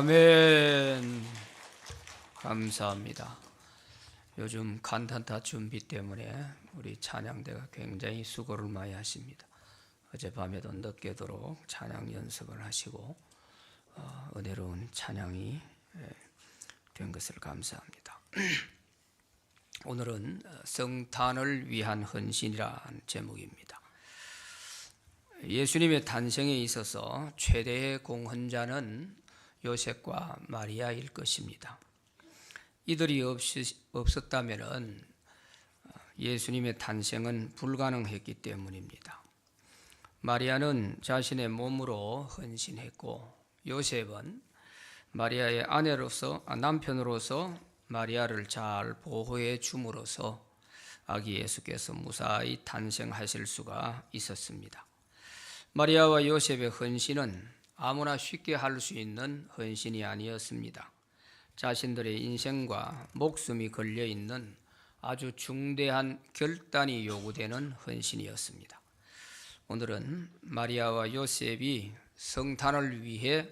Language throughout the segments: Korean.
아멘. 감사합니다. 요즘 간단타 준비 때문에 우리 찬양대가 굉장히 수고를 많이 하십니다. 어젯밤에도 늦게도록 찬양 연습을 하시고 어, 은혜로운 찬양이 예, 된 것을 감사합니다. 오늘은 어, 성탄을 위한 헌신이라는 제목입니다. 예수님의 탄생에 있어서 최대의 공헌자는 요셉과 마리아일 것입니다. 이들이 없었다면 예수님의 탄생은 불가능했기 때문입니다. 마리아는 자신의 몸으로 헌신했고 요셉은 마리아의 아내로서 아, 남편으로서 마리아를 잘 보호해 줌으로써 아기 예수께서 무사히 탄생하실 수가 있었습니다. 마리아와 요셉의 헌신은 아무나 쉽게 할 수 있는 헌신이 아니었습니다. 자신들의 인생과 목숨이 걸려 있는 아주 중대한 결단이 요구되는 헌신이었습니다. 오늘은 마리아와 요셉이 성탄을 위해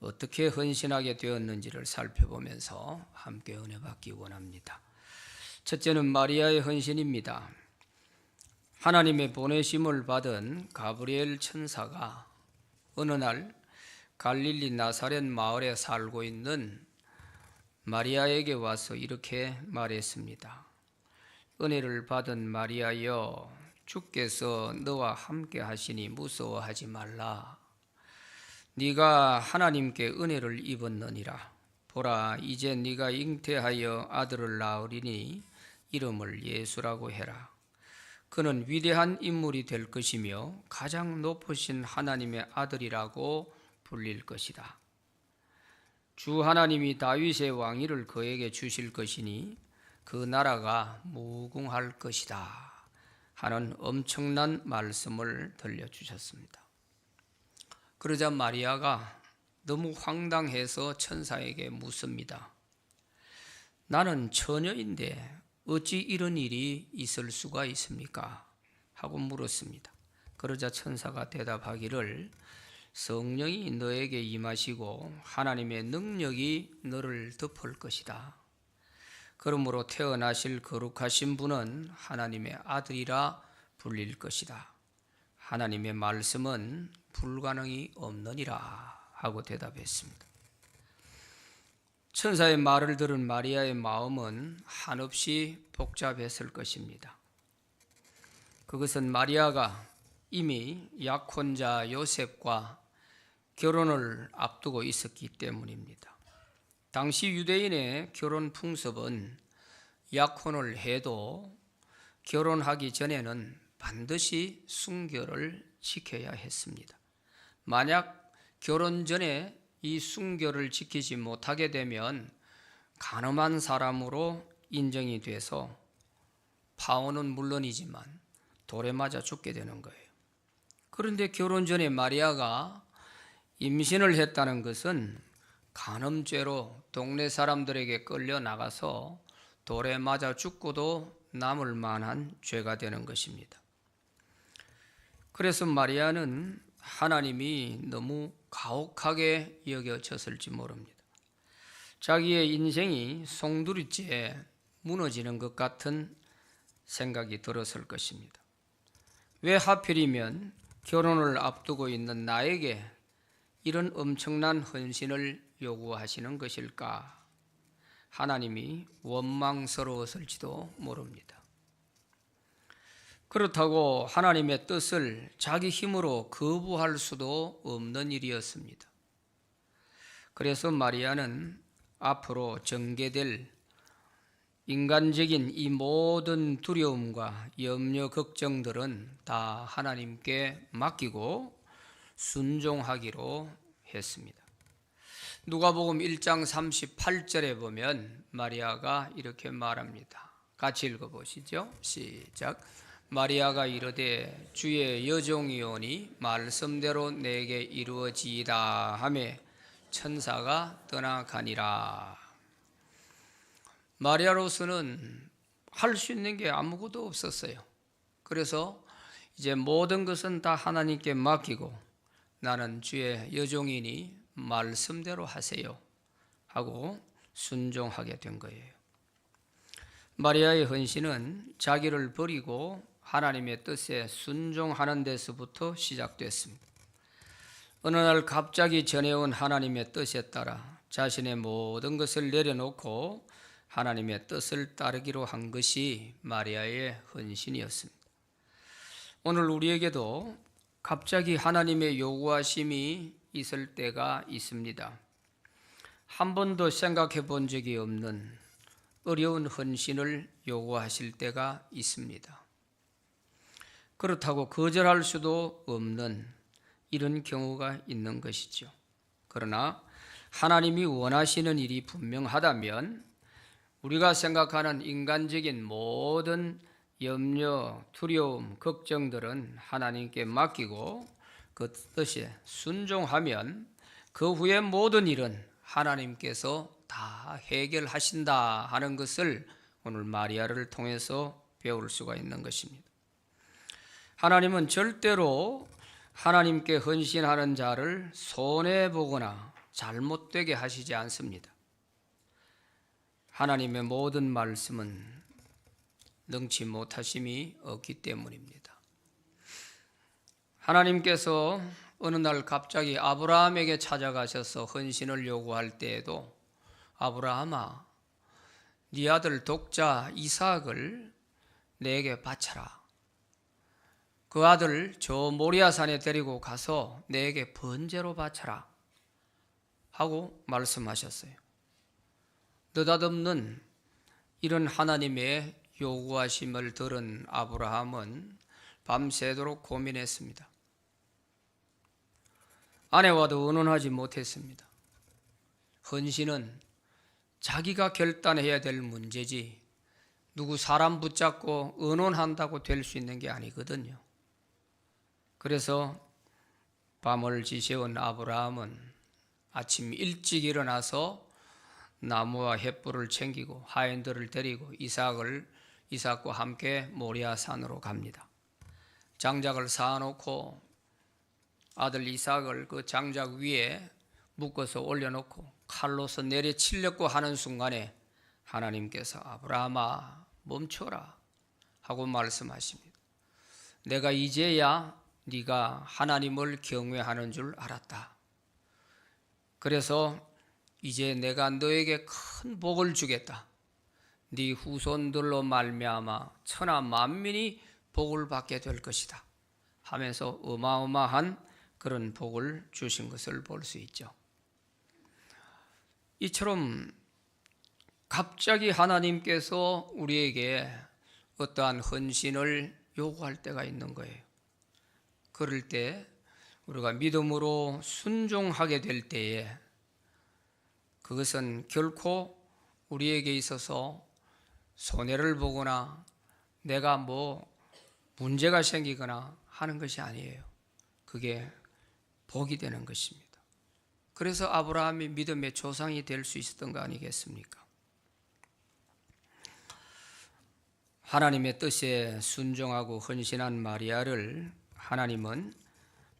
어떻게 헌신하게 되었는지를 살펴보면서 함께 은혜 받기 원합니다. 첫째는 마리아의 헌신입니다. 하나님의 보내심을 받은 가브리엘 천사가 어느 날 갈릴리 나사렛 마을에 살고 있는 마리아에게 와서 이렇게 말했습니다. 은혜를 받은 마리아여 주께서 너와 함께 하시니 무서워하지 말라. 네가 하나님께 은혜를 입었느니라. 보라 이제 네가 잉태하여 아들을 낳으리니 이름을 예수라고 해라. 그는 위대한 인물이 될 것이며 가장 높으신 하나님의 아들이라고 불릴 것이다. 주 하나님이 다윗의 왕위를 그에게 주실 것이니 그 나라가 무궁할 것이다. 하는 엄청난 말씀을 들려주셨습니다. 그러자 마리아가 너무 황당해서 천사에게 묻습니다. 나는 처녀인데 어찌 이런 일이 있을 수가 있습니까? 하고 물었습니다. 그러자 천사가 대답하기를 성령이 너에게 임하시고 하나님의 능력이 너를 덮을 것이다. 그러므로 태어나실 거룩하신 분은 하나님의 아들이라 불릴 것이다. 하나님의 말씀은 불가능이 없느니라 하고 대답했습니다. 천사의 말을 들은 마리아의 마음은 한없이 복잡했을 것입니다. 그것은 마리아가 이미 약혼자 요셉과 결혼을 앞두고 있었기 때문입니다. 당시 유대인의 결혼 풍습은 약혼을 해도 결혼하기 전에는 반드시 순결을 지켜야 했습니다. 만약 결혼 전에 이 순결을 지키지 못하게 되면 가늠한 사람으로 인정이 돼서 파혼은 물론이지만 돌에 맞아 죽게 되는 거예요. 그런데 결혼 전에 마리아가 임신을 했다는 것은 간음죄로 동네 사람들에게 끌려 나가서 돌에 맞아 죽고도 남을 만한 죄가 되는 것입니다. 그래서 마리아는 하나님이 너무 가혹하게 여겨졌을지 모릅니다. 자기의 인생이 송두리째 무너지는 것 같은 생각이 들었을 것입니다. 왜 하필이면 결혼을 앞두고 있는 나에게 이런 엄청난 헌신을 요구하시는 것일까? 하나님이 원망스러웠을지도 모릅니다. 그렇다고 하나님의 뜻을 자기 힘으로 거부할 수도 없는 일이었습니다. 그래서 마리아는 앞으로 전개될 인간적인 이 모든 두려움과 염려, 걱정들은 다 하나님께 맡기고 순종하기로 했습니다. 누가복음 1장 38절에 보면 마리아가 이렇게 말합니다. 같이 읽어 보시죠. 시작. 마리아가 이르되 주의 여종이오니 말씀대로 내게 이루어지이다 하매 천사가 떠나가니라. 마리아로서는 할 수 있는 게 아무것도 없었어요. 그래서 이제 모든 것은 다 하나님께 맡기고 나는 주의 여종이니 말씀대로 하세요 하고 순종하게 된 거예요. 마리아의 헌신은 자기를 버리고 하나님의 뜻에 순종하는 데서부터 시작됐습니다. 어느 날 갑자기 전해온 하나님의 뜻에 따라 자신의 모든 것을 내려놓고 하나님의 뜻을 따르기로 한 것이 마리아의 헌신이었습니다. 오늘 우리에게도 갑자기 하나님의 요구하심이 있을 때가 있습니다. 한 번도 생각해 본 적이 없는 어려운 헌신을 요구하실 때가 있습니다. 그렇다고 거절할 수도 없는 이런 경우가 있는 것이죠. 그러나 하나님이 원하시는 일이 분명하다면 우리가 생각하는 인간적인 모든 염려, 두려움, 걱정들은 하나님께 맡기고 그 뜻에 순종하면 그 후에 모든 일은 하나님께서 다 해결하신다 하는 것을 오늘 마리아를 통해서 배울 수가 있는 것입니다. 하나님은 절대로 하나님께 헌신하는 자를 손해 보거나 잘못되게 하시지 않습니다. 하나님의 모든 말씀은 능치 못하심이 없기 때문입니다. 하나님께서 어느 날 갑자기 아브라함에게 찾아가셔서 헌신을 요구할 때에도 아브라함아 네 아들 독자 이삭을 내게 바쳐라. 그 아들 저 모리아산에 데리고 가서 내게 번제로 바쳐라. 하고 말씀하셨어요. 느닷없는 이런 하나님의 요구하심을 들은 아브라함은 밤새도록 고민했습니다. 아내와도 의논하지 못했습니다. 헌신은 자기가 결단해야 될 문제지 누구 사람 붙잡고 의논한다고 될 수 있는 게 아니거든요. 그래서 밤을 지새운 아브라함은 아침 일찍 일어나서 나무와 횃불을 챙기고 하인들을 데리고 이삭을 이삭과 함께 모리아 산으로 갑니다. 장작을 쌓아놓고 아들 이삭을 그 장작 위에 묶어서 올려놓고 칼로서 내려치려고 하는 순간에 하나님께서 아브라함아 멈춰라 하고 말씀하십니다. 내가 이제야 네가 하나님을 경외하는 줄 알았다. 그래서 이제 내가 너에게 큰 복을 주겠다. 네 후손들로 말미암아 천하 만민이 복을 받게 될 것이다. 하면서 어마어마한 그런 복을 주신 것을 볼 수 있죠. 이처럼 갑자기 하나님께서 우리에게 어떠한 헌신을 요구할 때가 있는 거예요. 그럴 때 우리가 믿음으로 순종하게 될 때에 그것은 결코 우리에게 있어서 손해를 보거나 내가 뭐 문제가 생기거나 하는 것이 아니에요. 그게 복이 되는 것입니다. 그래서 아브라함이 믿음의 조상이 될 수 있었던 거 아니겠습니까? 하나님의 뜻에 순종하고 헌신한 마리아를 하나님은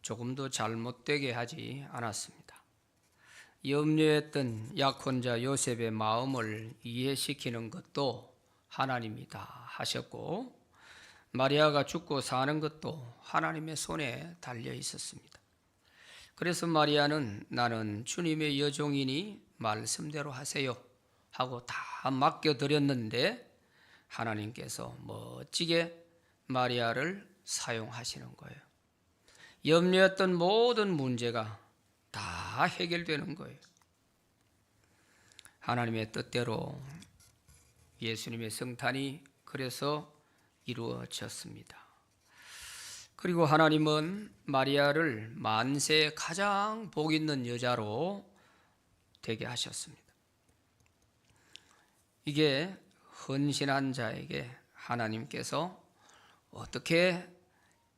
조금도 잘못되게 하지 않았습니다. 염려했던 약혼자 요셉의 마음을 이해시키는 것도 하나님이 다 하셨고 마리아가 죽고 사는 것도 하나님의 손에 달려 있었습니다. 그래서 마리아는 나는 주님의 여종이니 말씀대로 하세요 하고 다 맡겨 드렸는데 하나님께서 멋지게 마리아를 사용하시는 거예요. 염려했던 모든 문제가 다 해결되는 거예요. 하나님의 뜻대로 예수님의 성탄이 그래서 이루어졌습니다. 그리고 하나님은 마리아를 만세 가장 복 있는 여자로 되게 하셨습니다. 이게 헌신한 자에게 하나님께서 어떻게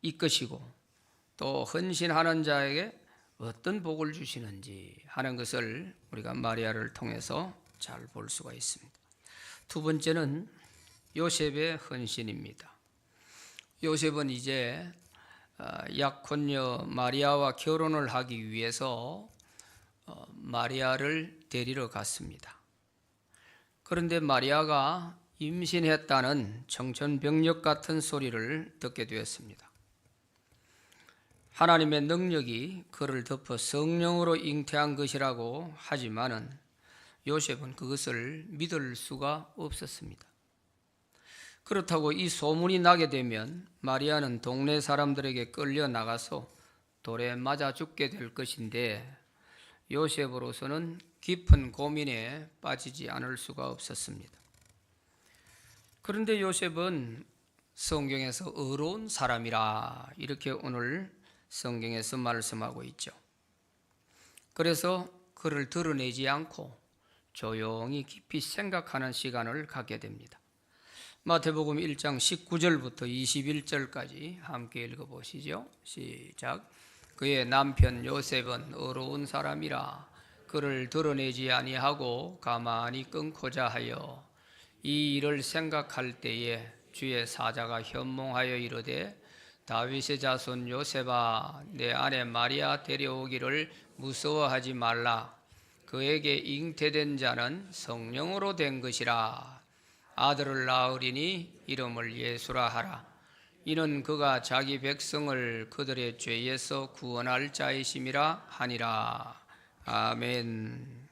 이끄시고 또 헌신하는 자에게 어떤 복을 주시는지 하는 것을 우리가 마리아를 통해서 잘 볼 수가 있습니다. 두 번째는 요셉의 헌신입니다. 요셉은 이제 어, 약혼녀 마리아와 결혼을 하기 위해서 어, 마리아를 데리러 갔습니다. 그런데 마리아가 임신했다는 청천벽력 같은 소리를 듣게 되었습니다. 하나님의 능력이 그를 덮어 성령으로 잉태한 것이라고 하지만은 요셉은 그것을 믿을 수가 없었습니다. 그렇다고 이 소문이 나게 되면 마리아는 동네 사람들에게 끌려 나가서 돌에 맞아 죽게 될 것인데 요셉으로서는 깊은 고민에 빠지지 않을 수가 없었습니다. 그런데 요셉은 성경에서 의로운 사람이라 이렇게 오늘 성경에서 말씀하고 있죠. 그래서 그를 드러내지 않고 조용히 깊이 생각하는 시간을 갖게 됩니다. 마태복음 1장 19절부터 21절까지 함께 읽어 보시죠. 시작. 그의 남편 요셉은 어려운 사람이라 그를 드러내지 아니하고 가만히 끊고자 하여 이 일을 생각할 때에 주의 사자가 현몽하여 이르되 다윗의 자손 요셉아 내 아내 마리아 데려오기를 무서워하지 말라 그에게 잉태된 자는 성령으로 된 것이라. 아들을 낳으리니 이름을 예수라 하라. 이는 그가 자기 백성을 그들의 죄에서 구원할 자이심이라 하니라. 아멘.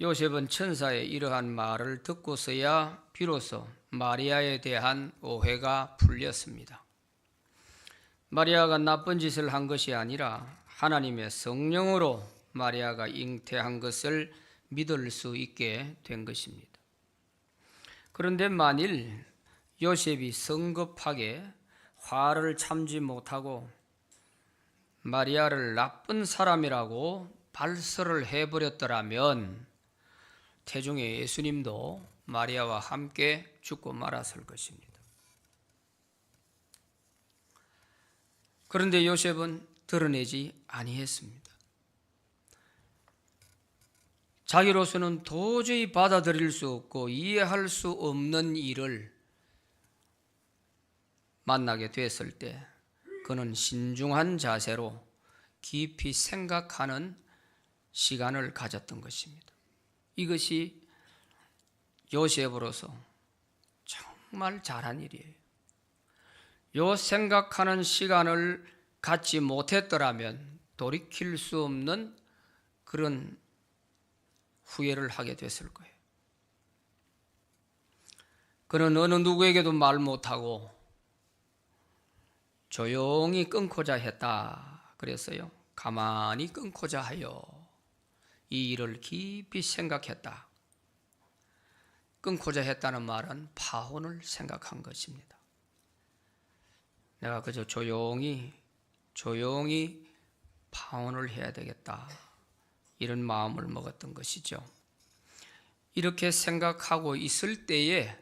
요셉은 천사의 이러한 말을 듣고서야 비로소 마리아에 대한 오해가 풀렸습니다. 마리아가 나쁜 짓을 한 것이 아니라 하나님의 성령으로 마리아가 잉태한 것을 믿을 수 있게 된 것입니다. 그런데 만일 요셉이 성급하게 화를 참지 못하고 마리아를 나쁜 사람이라고 발설을 해버렸더라면 태중의 예수님도 마리아와 함께 죽고 말았을 것입니다. 그런데 요셉은 드러내지 아니했습니다. 자기로서는 도저히 받아들일 수 없고 이해할 수 없는 일을 만나게 됐을 때 그는 신중한 자세로 깊이 생각하는 시간을 가졌던 것입니다. 이것이 요셉으로서 정말 잘한 일이에요. 요 생각하는 시간을 갖지 못했더라면 돌이킬 수 없는 그런 후회를 하게 됐을 거예요. 그는 어느 누구에게도 말 못하고 조용히 끊고자 했다. 그랬어요. 가만히 끊고자 하여 이 일을 깊이 생각했다. 끊고자 했다는 말은 파혼을 생각한 것입니다. 내가 그저 조용히 조용히 파혼을 해야 되겠다. 이런 마음을 먹었던 것이죠. 이렇게 생각하고 있을 때에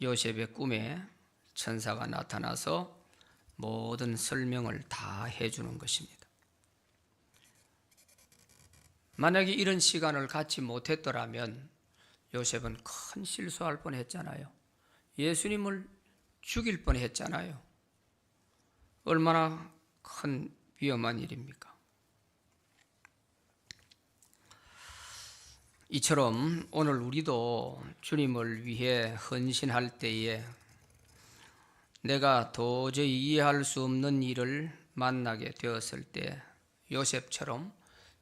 요셉의 꿈에 천사가 나타나서 모든 설명을 다 해주는 것입니다. 만약에 이런 시간을 갖지 못했더라면 요셉은 큰 실수할 뻔 했잖아요. 예수님을 죽일 뻔 했잖아요. 얼마나 큰 위험한 일입니까? 이처럼 오늘 우리도 주님을 위해 헌신할 때에 내가 도저히 이해할 수 없는 일을 만나게 되었을 때 요셉처럼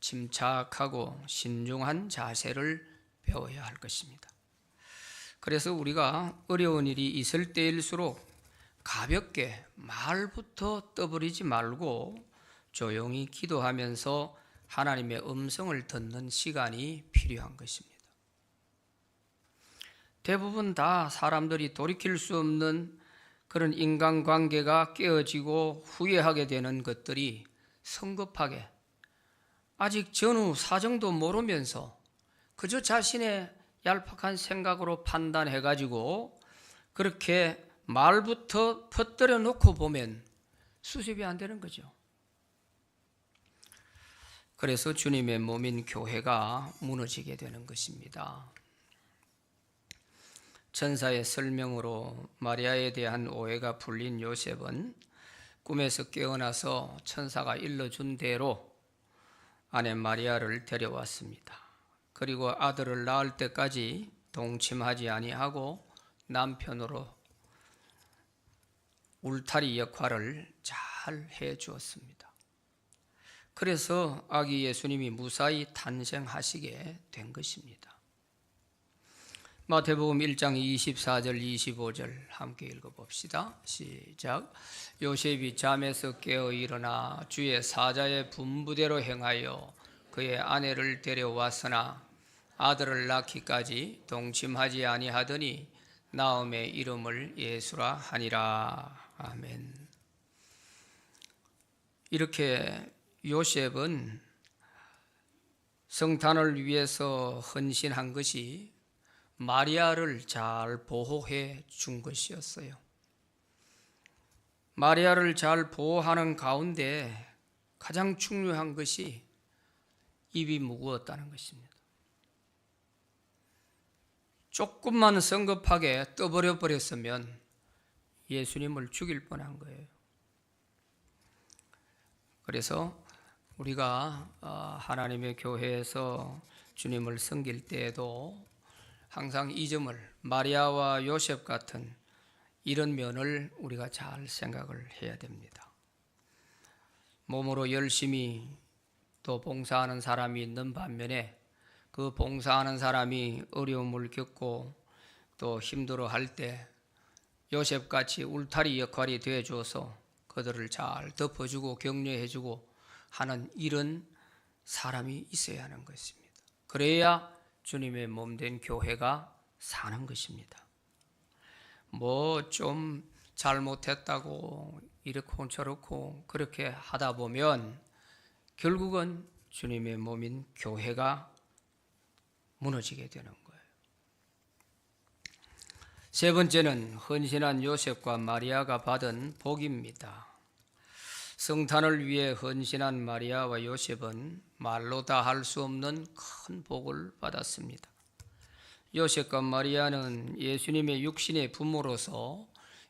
침착하고 신중한 자세를 배워야 할 것입니다. 그래서 우리가 어려운 일이 있을 때일수록 가볍게 말부터 떠버리지 말고 조용히 기도하면서 하나님의 음성을 듣는 시간이 필요한 것입니다. 대부분 다 사람들이 돌이킬 수 없는 그런 인간관계가 깨어지고 후회하게 되는 것들이 성급하게 아직 전후 사정도 모르면서 그저 자신의 얄팍한 생각으로 판단해 가지고 그렇게 말부터 퍼뜨려 놓고 보면 수습이 안 되는 거죠. 그래서 주님의 몸인 교회가 무너지게 되는 것입니다. 천사의 설명으로 마리아에 대한 오해가 풀린 요셉은 꿈에서 깨어나서 천사가 일러준 대로 아내 마리아를 데려왔습니다. 그리고 아들을 낳을 때까지 동침하지 아니하고 남편으로 울타리 역할을 잘 해 주었습니다. 그래서 아기 예수님이 무사히 탄생하시게 된 것입니다. 마태복음 1장 24절 25절 함께 읽어 봅시다. 시작. 요셉이 잠에서 깨어 일어나 주의 사자의 분부대로 행하여 그의 아내를 데려왔으나 아들을 낳기까지 동침하지 아니하더니 나음의 이름을 예수라 하니라. 아멘. 이렇게 요셉은 성탄을 위해서 헌신한 것이 마리아를 잘 보호해 준 것이었어요. 마리아를 잘 보호하는 가운데 가장 중요한 것이 입이 무거웠다는 것입니다. 조금만 성급하게 떠버려 버렸으면 예수님을 죽일 뻔한 거예요. 그래서 우리가 어, 하나님의 교회에서 주님을 섬길 때에도 항상 이 점을 마리아와 요셉 같은 이런 면을 우리가 잘 생각을 해야 됩니다. 몸으로 열심히 또 봉사하는 사람이 있는 반면에 그 봉사하는 사람이 어려움을 겪고 또 힘들어 할 때 요셉 같이 울타리 역할이 되어 주어서 그들을 잘 덮어주고 격려해주고 하는 이런 사람이 있어야 하는 것입니다. 그래야 주님의 몸 된 교회가 사는 것입니다. 뭐 좀 잘못했다고 이렇고 저렇고 그렇게 하다 보면 결국은 주님의 몸인 교회가 무너지게 되는 거예요. 세 번째는 헌신한 요셉과 마리아가 받은 복입니다. 성탄을 위해 헌신한 마리아와 요셉은 말로 다 할 수 없는 큰 복을 받았습니다. 요셉과 마리아는 예수님의 육신의 부모로서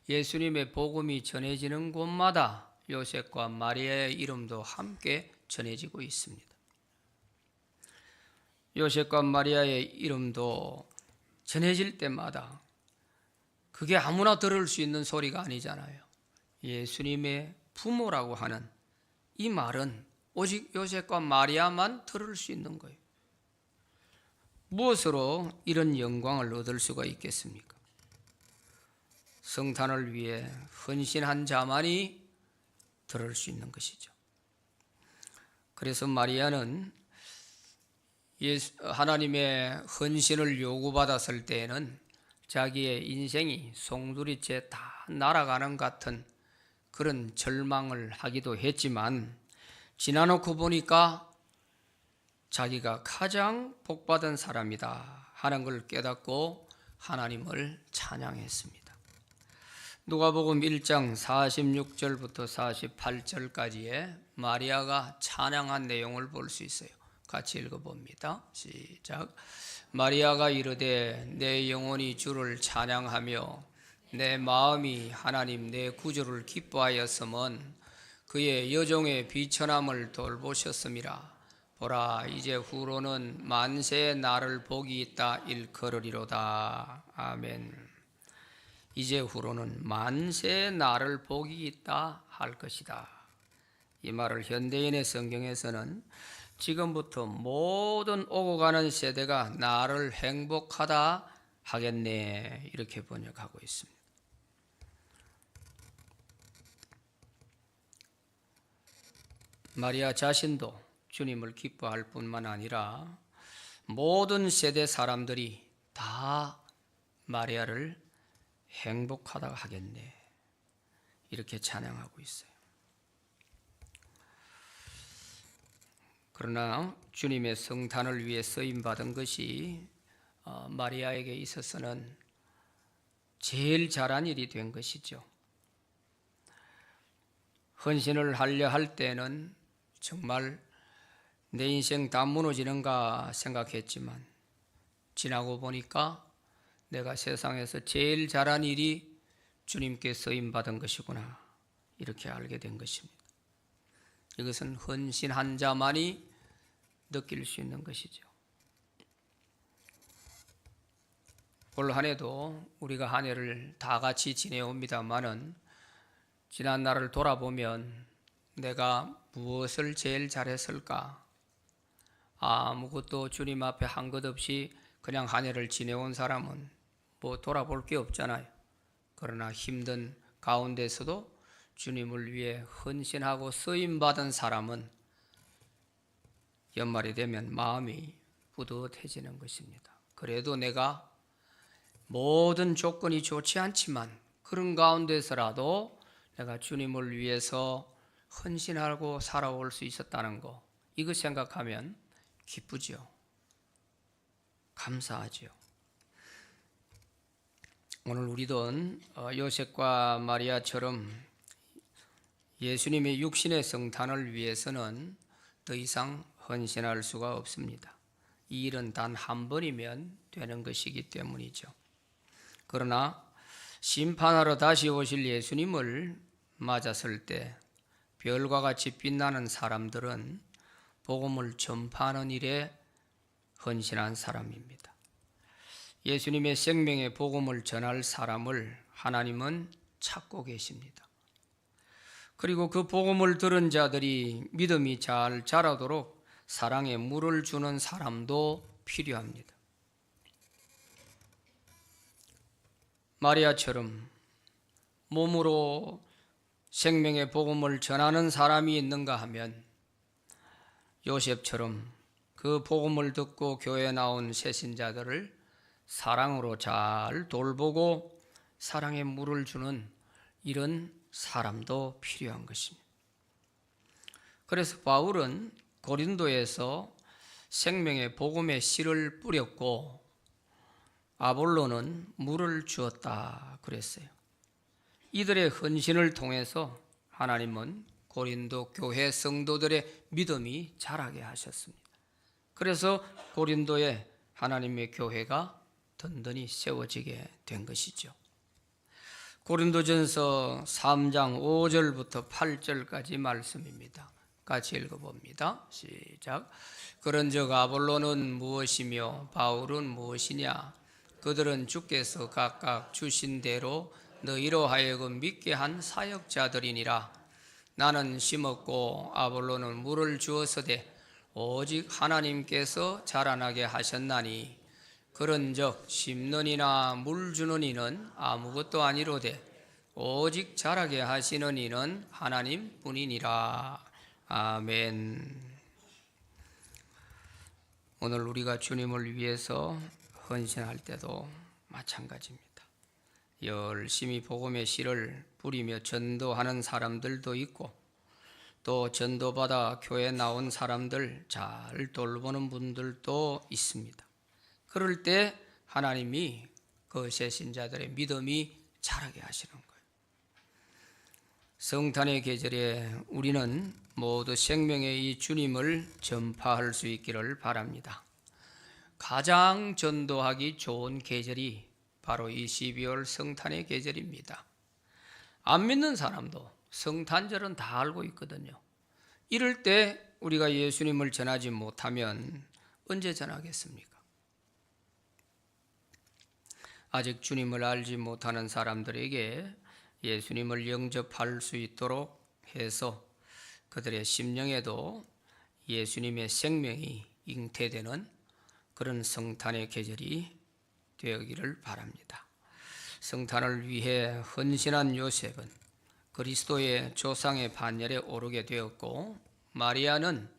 예수님의 복음이 전해지는 곳마다 요셉과 마리아의 이름도 함께 전해지고 있습니다. 요셉과 마리아의 이름도 전해질 때마다 그게 아무나 들을 수 있는 소리가 아니잖아요. 예수님의 부모라고 하는 이 말은 오직 요셉과 마리아만 들을 수 있는 거예요. 무엇으로 이런 영광을 얻을 수가 있겠습니까? 성탄을 위해 헌신한 자만이 들을 수 있는 것이죠. 그래서 마리아는 하나님의 헌신을 요구받았을 때에는 자기의 인생이 송두리째 다 날아가는 같은 그런 절망을 하기도 했지만 지나놓고 보니까 자기가 가장 복받은 사람이다 하는 걸 깨닫고 하나님을 찬양했습니다. 누가복음 1장 46절부터 48절까지의 마리아가 찬양한 내용을 볼 수 있어요. 같이 읽어봅니다. 시작. 마리아가 이르되 내 영혼이 주를 찬양하며 내 마음이 하나님 내 구주를 기뻐하였음은 그의 여종의 비천함을 돌보셨음이라. 보라 이제 후로는 만세 나를 복이 있다 일컬으리로다. 아멘. 이제 후로는 만세 나를 복이 있다 할 것이다. 이 말을 현대인의 성경에서는 지금부터 모든 오고 가는 세대가 나를 행복하다 하겠네 이렇게 번역하고 있습니다. 마리아 자신도 주님을 기뻐할 뿐만 아니라 모든 세대 사람들이 다 마리아를 행복하다 하겠네. 이렇게 찬양하고 있어요. 그러나 주님의 성탄을 위해 쓰임 받은 것이 어, 마리아에게 있어서는 제일 잘한 일이 된 것이죠. 헌신을 하려 할 때는 정말 내 인생 다 무너지는가 생각했지만 지나고 보니까 내가 세상에서 제일 잘한 일이 주님께 쓰임 받은 것이구나 이렇게 알게 된 것입니다. 이것은 헌신한 자만이 느낄 수 있는 것이죠. 올 한해도 우리가 한 해를 다 같이 지내옵니다만은 지난 날을 돌아보면 내가 무엇을 제일 잘했을까? 아무것도 주님 앞에 한 것 없이 그냥 한 해를 지내온 사람은 뭐 돌아볼 게 없잖아요. 그러나 힘든 가운데서도 주님을 위해 헌신하고 쓰임 받은 사람은 연말이 되면 마음이 뿌듯해지는 것입니다. 그래도 내가 모든 조건이 좋지 않지만 그런 가운데서라도 내가 주님을 위해서 헌신하고 살아올 수 있었다는 거 이거 생각하면 기쁘죠. 감사하죠. 오늘 우리도 어, 요셉과 마리아처럼 예수님의 육신의 성탄을 위해서는 더 이상 헌신할 수가 없습니다. 이 일은 단 한 번이면 되는 것이기 때문이죠. 그러나 심판하러 다시 오실 예수님을 맞았을 때 별과 같이 빛나는 사람들은 복음을 전파하는 일에 헌신한 사람입니다. 예수님의 생명의 복음을 전할 사람을 하나님은 찾고 계십니다. 그리고 그 복음을 들은 자들이 믿음이 잘 자라도록 사랑의 물을 주는 사람도 필요합니다. 마리아처럼 몸으로 생명의 복음을 전하는 사람이 있는가 하면 요셉처럼 그 복음을 듣고 교회에 나온 새신자들을 사랑으로 잘 돌보고 사랑의 물을 주는 이런 사람도 필요한 것입니다. 그래서 바울은 고린도에서 생명의 복음의 씨를 뿌렸고 아볼로는 물을 주었다 그랬어요. 이들의 헌신을 통해서 하나님은 고린도 교회 성도들의 믿음이 자라게 하셨습니다. 그래서 고린도에 하나님의 교회가 든든히 세워지게 된 것이죠. 고린도전서 3장 5절부터 8절까지 말씀입니다. 같이 읽어봅니다. 시작. 그런즉 아볼로는 무엇이며 바울은 무엇이냐? 그들은 주께서 각각 주신 대로 너희로 하여금 믿게 한 사역자들이니라. 나는 심었고 아볼로는 물을 주었으되 오직 하나님께서 자라나게 하셨나니 그런즉 심는 이나 물 주는 이는 아무것도 아니로되 오직 자라게 하시는 이는 하나님뿐이니라. 아멘. 오늘 우리가 주님을 위해서 헌신할 때도 마찬가지입니다. 열심히 복음의 씨를 뿌리며 전도하는 사람들도 있고 또 전도받아 교회 나온 사람들 잘 돌보는 분들도 있습니다. 그럴 때 하나님이 그 새신자들의 믿음이 자라게 하시는 거예요. 성탄의 계절에 우리는 모두 생명의 이 주님을 전파할 수 있기를 바랍니다. 가장 전도하기 좋은 계절이 바로 이 12월 성탄의 계절입니다. 안 믿는 사람도 성탄절은 다 알고 있거든요. 이럴 때 우리가 예수님을 전하지 못하면 언제 전하겠습니까? 아직 주님을 알지 못하는 사람들에게 예수님을 영접할 수 있도록 해서 그들의 심령에도 예수님의 생명이 잉태되는 그런 성탄의 계절이 되기를 바랍니다. 성탄을 위해 헌신한 요셉은 그리스도의 조상의 반열에 오르게 되었고 마리아는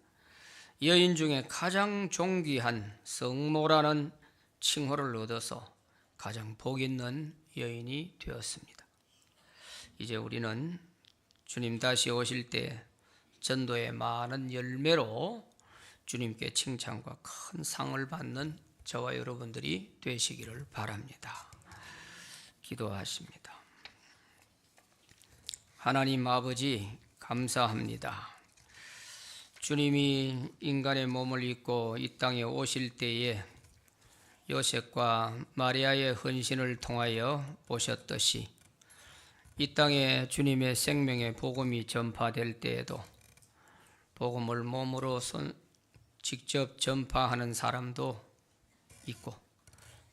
여인 중에 가장 존귀한 성모라는 칭호를 얻어서 가장 복 있는 여인이 되었습니다. 이제 우리는 주님 다시 오실 때 전도의 많은 열매로 주님께 칭찬과 큰 상을 받는 저와 여러분들이 되시기를 바랍니다. 기도하십니다. 하나님 아버지 감사합니다. 주님이 인간의 몸을 입고 이 땅에 오실 때에 요셉과 마리아의 헌신을 통하여 보셨듯이 이 땅에 주님의 생명의 복음이 전파될 때에도 복음을 몸으로 손, 직접 전파하는 사람도 있고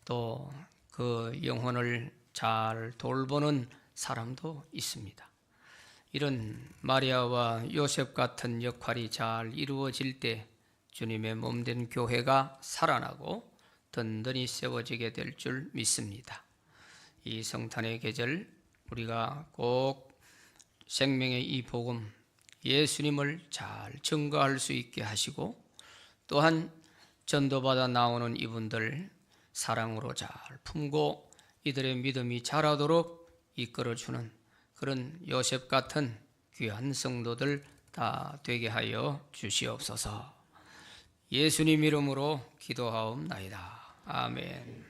또 그 영혼을 잘 돌보는 사람도 있습니다. 이런 마리아와 요셉 같은 역할이 잘 이루어질 때 주님의 몸된 교회가 살아나고 든든히 세워지게 될 줄 믿습니다. 이 성탄의 계절 우리가 꼭 생명의 이 복음 예수님을 잘 증거할 수 있게 하시고 또한 전도받아 나오는 이분들 사랑으로 잘 품고 이들의 믿음이 자라도록 이끌어주는 그런 요셉 같은 귀한 성도들 다 되게 하여 주시옵소서. 예수님 이름으로 기도하옵나이다. 아멘.